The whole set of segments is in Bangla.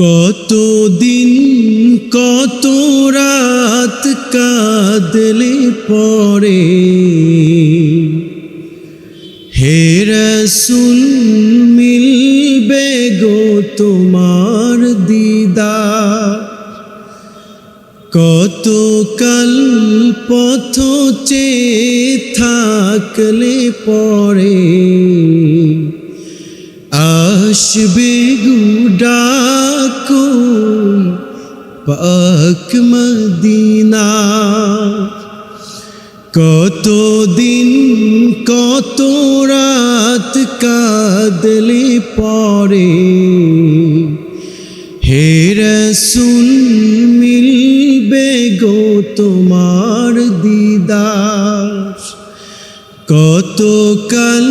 কতদিন, কত রাত কাদলে পরে? হে রসুল, মিলবে গো তোমার দিদা। কত কাল পথ চেয়ে থাকলে পরে? আসবে পাক মদিনা কত দিন কত রাত কাদলে পরে হে রসুল মিলবে গো তোমার দিদার কত কাল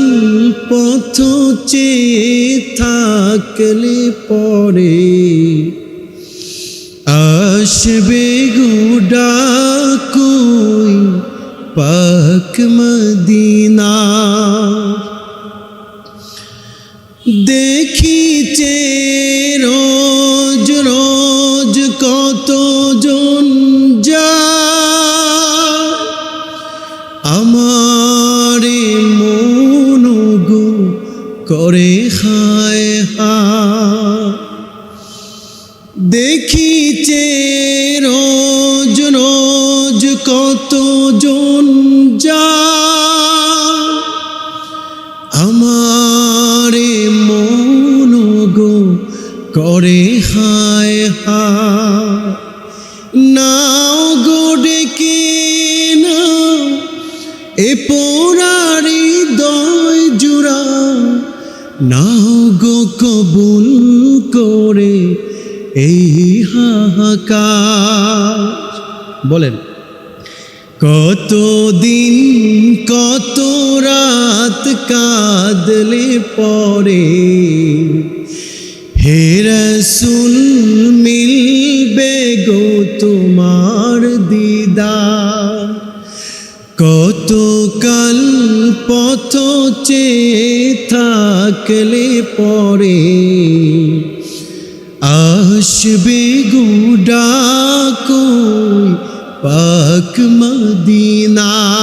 পথ চেয়ে থাকলে পরে? আসবে গুডাকুই কই পাক মদিনা। দেখিছে করে হায় হা। দেখিছে রোজ রোজ কত জন যা। আমারে মন গো করে হায় হা। নাও নাও গো কবুল করে এই হাহাকার। বলেন কত দিন কত রাত কাদলে পরে হে রসুল মিলবে গো তোমার দিদার। কত কাল পথ চেয়ে থাকলে পরে? আসবে গুডা কই পাক মদিনা।